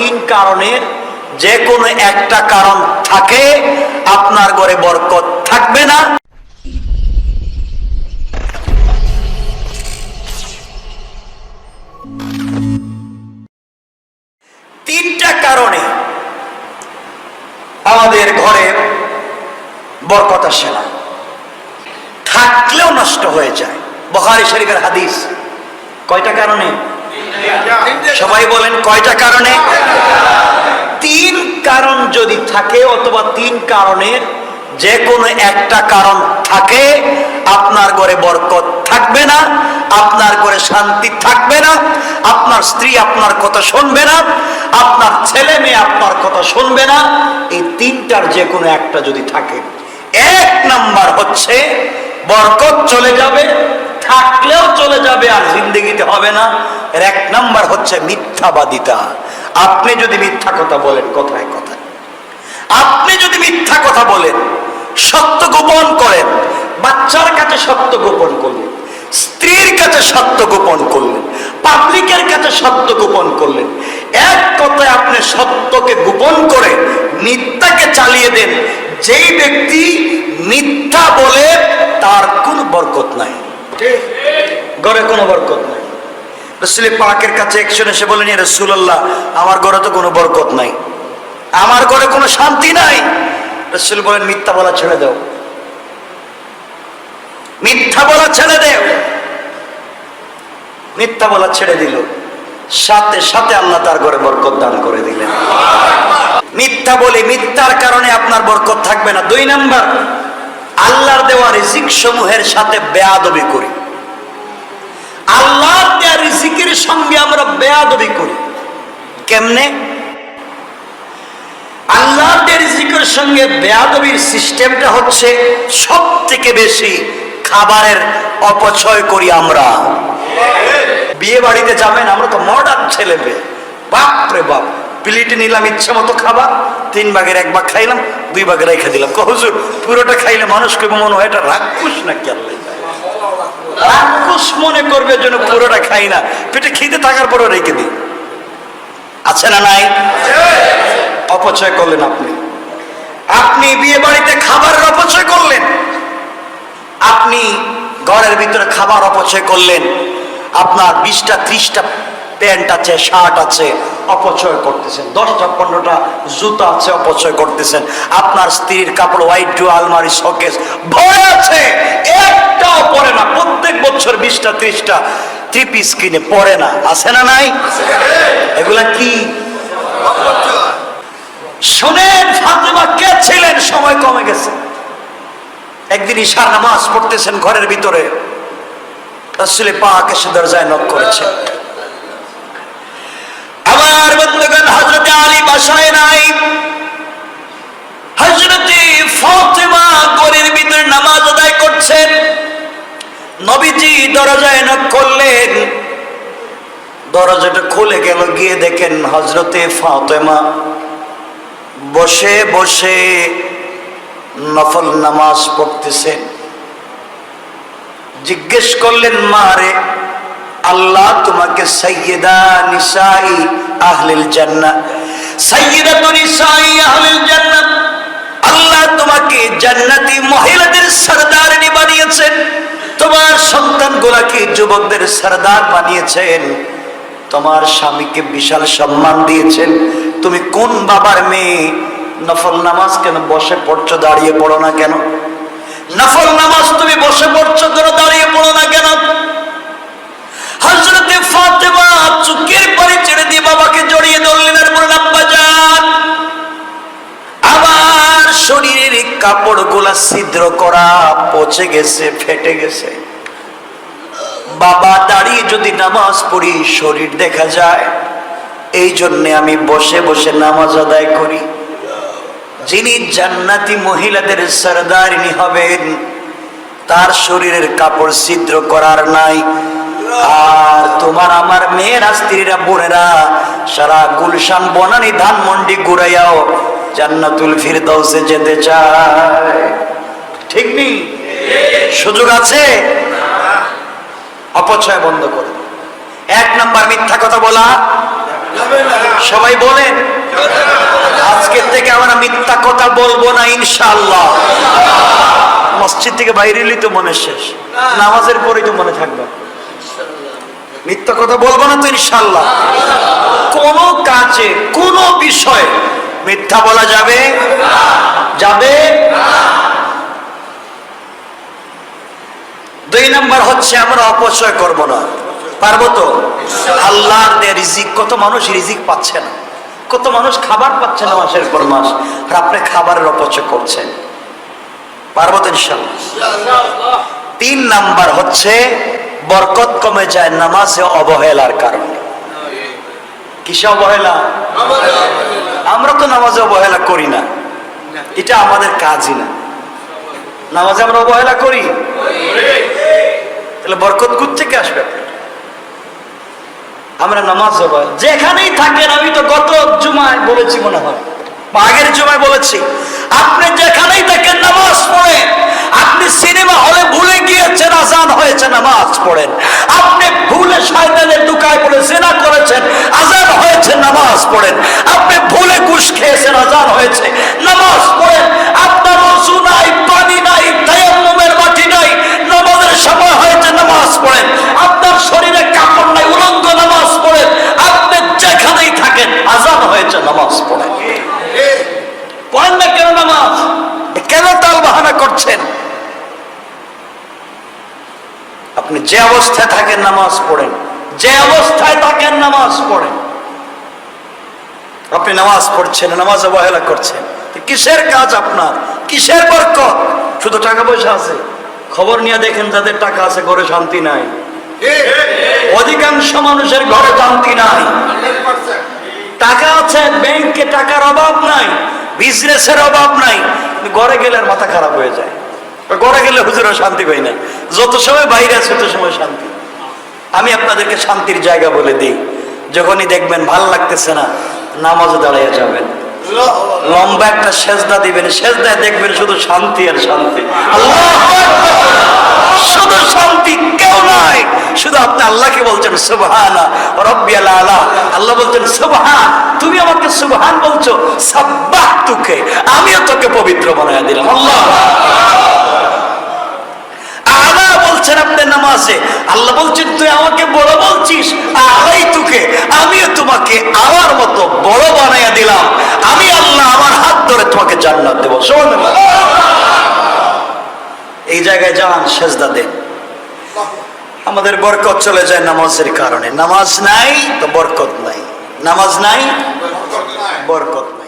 তিন কারণের যে কোনো একটা কারণ থাকে, আপনার ঘরে বরকত থাকবে না। তিনটা কারণে আমাদের ঘরে বরকত আসে না। থাকলেও নষ্ট হয়ে যায়। বখারি শরীফের হাদিস। কয়টা কারণে? সবাই বলেন কয়টা কারণে? তিন কারণ যদি থাকে অথবা তিন কারণের যে কোনো একটা কারণ থাকে, আপনার ঘরে বরকত থাকবে না, আপনার ঘরে শান্তি থাকবে না, আপনার স্ত্রী আপনার কথা শুনবে না, আপনার ছেলে মেয়ে আপনার কথা শুনবে না, এই তিনটার যে কোনো একটা যদি থাকে। এক নাম্বার হচ্ছে, বরকত চলে যাবে থাকলেও চলে যাবে আর জিন্দগিতে হবে না। এর এক নাম্বার হচ্ছে মিথ্যাবাদিতা। আপনি যদি মিথ্যা কথা বলেন, কথায় কথায়। আপনি যদি মিথ্যা কথা বলেন, সত্য গোপন করেন, বাচ্চার কাছে সত্য গোপন করলেন, স্ত্রীর কাছে সত্য গোপন করলেন, পাবলিকের কাছে সত্য গোপন করলেন, এক কথায় আপনি সত্যকে গোপন করে মিথ্যাকে চালিয়ে দেন, যেই ব্যক্তি মিথ্যা বলে, তার কোনো বরকত নাই। ঘরে কোনো বরকত নাই। রসুল পাকের কাছে একজন এসে বলেন রসুল্লাহ আমার ঘরে তো কোনো বরকত নাই। আমার ঘরে কোনো শান্তি নাই। রসুল বলেন, মিথ্যা বলা ছেড়ে দাও। মিথ্যা বলা ছেড়ে দেও। মিথ্যা বলা ছেড়ে দিল। সাথে সাথে আল্লাহ তার ঘরে বরকত দান করে দিলেন। মিথ্যা বলে, মিথ্যার কারণে আপনার বরকত থাকবে না। দুই নাম্বার আল্লাহর দেওয়া রিজিক সমূহের সাথে বেয়াদবি করি। আল্লাহর দেওয়া রিজিকের সঙ্গে আমরা বেয়াদবি করি। কেমনে? আল্লাহর রিজিকের সঙ্গে বেয়াদবির সিস্টেমটা হচ্ছে সব থেকে বেশি খাবারের অপচয় করি আমরা। বিয়ে বাড়িতে যাবেন, আমরা তো মডার্ন ছেলে মেয়ে। বাপ রে বাপ। প্লেটে নিলাম, ইচ্ছা মতো খাবার তিন ভাগের এক ভাগ খাইলাম, দুই ভাগে রেখে দিলাম। কহজুর পুরোটা খাইলে মানুষকে মনে হয় এটা রাক্ষস না কি আল্লাহ? রাক্ষস মনে করবে জন্য পুরোটা খাই না। পেটে খিদে থাকার পরও রেখে দিই। আছে না নাই? অপচয় করলেন আপনি। আপনি বিয়ে বাড়িতে খাবারের অপচয় করলেন। আপনি ঘরের ভিতরে খাবার অপচয় করলেন। আপনার বিশটা, ত্রিশটা প্যান্ট আছে, শার্ট আছে, অপচয় করতেছেন। দশটা পনেরোটা জুতো আছে, অপচয় করতেছেন। আপনার স্ত্রীর কাপড় হোয়াইট ডু আলমারি, শোকেস, ভয় আছে। একটাও পরে না, প্রত্যেক বছর বিশটা, ত্রিশটা থ্রি পিস কিনে পরে না। আছে না নাই? এগুলা কি? শোনেন, ফাতেমা কে ছিলেন? সময় কমে গেছে। একদিন ঈশার নামাজ পড়তেছেন ঘরের ভিতরে। রসুলে পাক এসে দরজায় নক করেছে। দরজাটা খুলে গেল, গিয়ে দেখেন হজরতে ফাতেমা বসে বসে নফল নামাজ পড়তেছেন। জিজ্ঞেস করলেন মারে আল্লাহ তোমাকে সৈয়দা নিসাই আহলিল জান্নাত সৈয়দা তো নিসাই আহলিল জান্নাত আল্লাহ তোমাকে জান্নাতি মহিলাদের সরদারিনী বানিয়েছেন। তোমার সন্তান গোলাকে যুবকদের সরদার বানিয়েছেন। তোমার স্বামীকে বিশাল সম্মান দিয়েছেন। তুমি কোন বাবার মেয়ে? নফল নামাজ কেন বসে পড়ছো, দাঁড়িয়ে পড়ো না কেন? নফল নামাজ তুমি বসে পড়ছো কেন দাঁড়িয়ে পড়ো না কেন? চুকের পরে ছেড়ে দিয়ে বাবাকে জড়িয়ে ধরলেন আর বললেন, আব্বা যান। আমার শরীরের কাপড়গুলা ছিদ্র করা পচে গেছে, ফেটে গেছে। বাবা দাঁড়িয়ে যদি নামাজ পড়ি, শরীর দেখা যায়। এই জন্য আমি বসে বসে নামাজ আদায় করি। যিনি জান্নাতি মহিলাদের সরদারিনী হবেন, তার শরীরের কাপড় ছিদ্র করার নাই। আর তোমার আমার মেয়েরা স্ত্রীরা বোনেরা, সারা গুলশান বনানি ধানমন্ডি ঘুরাইয়াও জান্নাতুল ফিরদৌসে যেতে চায়। ঠিক নেই সুযোগ আছে? অপচয় বন্ধ করে। এক নাম্বার মিথ্যা কথা বলা। সবাই বলেন, আজকের থেকে আমরা মিথ্যা কথা বলব না ইনশাআল্লাহ। মসজিদ থেকে বাইরে তো মনে শেষ, নামাজের পরেই তো মনে থাকবে। মিথ্যা কথা বলব না তো ইনশাল্লাহ কোন কাজে, কোন বিষয়ে মিথ্যা বলা যাবে? যাবে? দুই নাম্বার হচ্ছে, আমরা অপচয় করব না। পারব তো? আল্লাহর রিজিক, কত মানুষ রিজিক পাচ্ছে না। কত মানুষ খাবার পাচ্ছে না মাসের পর মাস, আর আপনি খাবারের অপচয় করছেন। পারব তো ইনশাল্লাহ তিন নাম্বার হচ্ছে বরকত কমে যায় নামাজে অবহেলার কারণে। কিসে অবহেলা? আমরা তো নামাজে অবহেলা করি না। এটা আমাদের কাজই না। নামাজে আমরা অবহেলা করি? তাহলে বরকত কোথ থেকে আসবে? আমরা নামাজ অবহেলা যেখানেই থাকেন আমি তো গত জুমায় বলেছি মনে হয়। আগের জুমায় বলেছি। আপনি যেখানেই থাকেন নামাজ পড়েন। আপনি সিনেমা হলে ভুলে গিয়েছেন আজান হয়েছে নামাজ পড়েন। আপনি ভুলে শয়তানের দুকায় পড়ে জেনা করেছেন, আজান হয়েছে, নামাজ পড়েন। আপনি ভুলে ঘুষ খেয়েছেন, আজান হয়েছে, নামাজ পড়েন। আপনি যে অবস্থায় থাকেন নামাজ পড়েন, যে অবস্থায় থাকেন নামাজ পড়েন। আপনি নামাজ পড়ছেন, নামাজ অবহেলা করছেন কিসের কাজ আপনার? কিসের বরকত? শুধু টাকা পয়সা আছে। খবর নিয়ে দেখেন যাদের টাকা আছে, ঘরে শান্তি নাই। অধিকাংশ মানুষের ঘরে শান্তি নাই। টাকা আছে, ব্যাংকে টাকার অভাব নাই, বিজনেসের অভাব নাই। ঘরে গেলে মাথা খারাপ হয়ে যায়। ঘরে গেলে হুজুরা শান্তি পাই না। যত সময় বাইরে আছে, তত সময় শান্তি। আমি আপনাদেরকে শান্তির জায়গা বলে দিই। যখনই দেখবেন ভালো লাগতেছে না, নামাজে দাঁড়িয়ে যাবেন। লম্বা একটা সেজদা দিবেন, সেজদায় দেখবেন শুধু শান্তি আর শান্তি। শুধু শান্তি কেউ নাই। শুধু আপনি আল্লাহকে বলছেন, সুবহানা রব্বিয়াল আলা আল্লাহ বলছেন, সুবহান, তুমি আমাকে সুবহান বলছো, সাব্বাহ তুকে, আমিও তোকে পবিত্র বানায় দিলাম। আল্লাহ আলা বলছেন নামাজে আল্লাহ বলছেন, তুই আমাকে বড় বলছিস আলাই তুকে, আমিও তোমাকে আমার মতো বড় বানাইয়া দিলাম। আমি আল্লাহ আমার হাত ধরে তোমাকে জান্নাত দেবো। শোন এই জায়গায় যান, সেজদা দেন। আমাদের বরকত চলে যায় নামাজের কারণে। নামাজ নাই তো বরকত নাই। নামাজ নাই, বরকত নাই।